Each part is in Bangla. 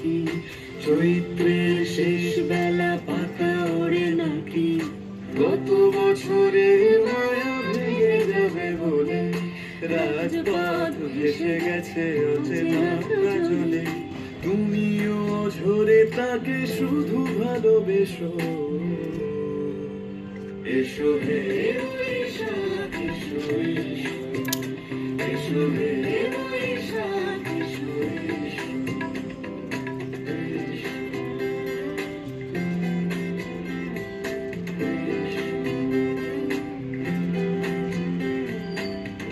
বৈশাখী চৈত্রের শেষ বেলা পাতা ওড়ে নাকি? গত বছরের মায়া ভেঙে যাবে বলে রাজপথ ভেসে গেছে অচেনা কাজলে। তুমিও তাকে শুধু ভালোবেসো। এসো হে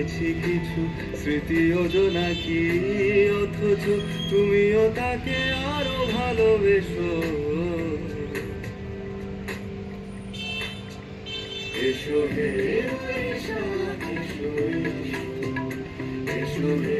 পেয়েছি কিছু। স্মৃতি যোজনা কি? অথচ তুমিও তাকে আরও ভালোবেসো। এসো হে, এসো এসো এসো। হে